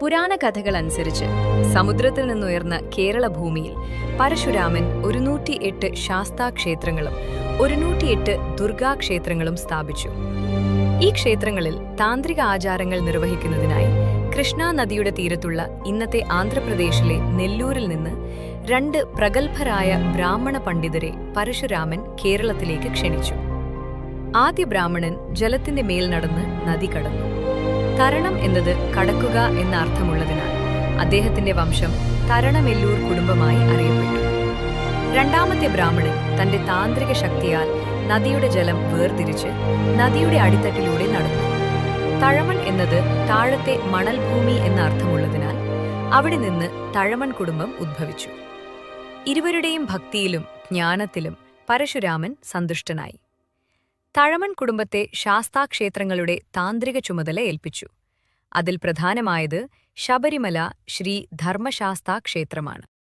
പുരാണ കഥകൾ അനുസരിച്ച് സമുദ്രത്തിൽ നിന്നുയർന്ന കേരള ഭൂമിയിൽ പരശുരാമൻ ഒരുന്നൂറ്റി എട്ട് ശാസ്താക്ഷേത്രങ്ങളും ഒരുന്നൂറ്റിയെട്ട് ദുർഗാക്ഷേത്രങ്ങളും സ്ഥാപിച്ചു. ഈ ക്ഷേത്രങ്ങളിൽ താന്ത്രിക ആചാരങ്ങൾ നിർവഹിക്കുന്നതിനായി കൃഷ്ണ നദിയുടെ തീരത്തുള്ള ഇന്നത്തെ ആന്ധ്രാപ്രദേശിലെ നെല്ലൂരിൽ നിന്ന് രണ്ട് പ്രഗത്ഭരായ ബ്രാഹ്മണ പണ്ഡിതരെ പരശുരാമൻ കേരളത്തിലേക്ക് ക്ഷണിച്ചു. ആദ്യ ബ്രാഹ്മണൻ ജലത്തിന്റെ മേൽ നടന്ന് നദി കടന്നു. തരണം എന്നത് കടക്കുക എന്ന അർത്ഥമുള്ളതിനാൽ അദ്ദേഹത്തിന്റെ വംശം തരണമെല്ലൂർ കുടുംബമായി അറിയപ്പെട്ടു. രണ്ടാമത്തെ ബ്രാഹ്മണൻ തന്റെ താന്ത്രിക ശക്തിയാൽ നദിയുടെ ജലം വേർതിരിച്ച് നദിയുടെ അടിത്തട്ടിലൂടെ നടന്നു. തഴമൺ എന്നത് താഴത്തെ മണൽഭൂമി എന്ന അർത്ഥമുള്ളതിനാൽ അവിടെ നിന്ന് തഴമൺ കുടുംബം ഉദ്ഭവിച്ചു. ഇരുവരുടെയും ഭക്തിയിലും ജ്ഞാനത്തിലും പരശുരാമൻ സന്തുഷ്ടനായി. തഴമൺ കുടുംബത്തെ ശാസ്താക്ഷേത്രങ്ങളുടെ താന്ത്രിക ചുമതല ഏൽപ്പിച്ചു. അതിൽ പ്രധാനമായത് ശബരിമല ശ്രീ ധർമ്മശാസ്താ ക്ഷേത്രമാണ്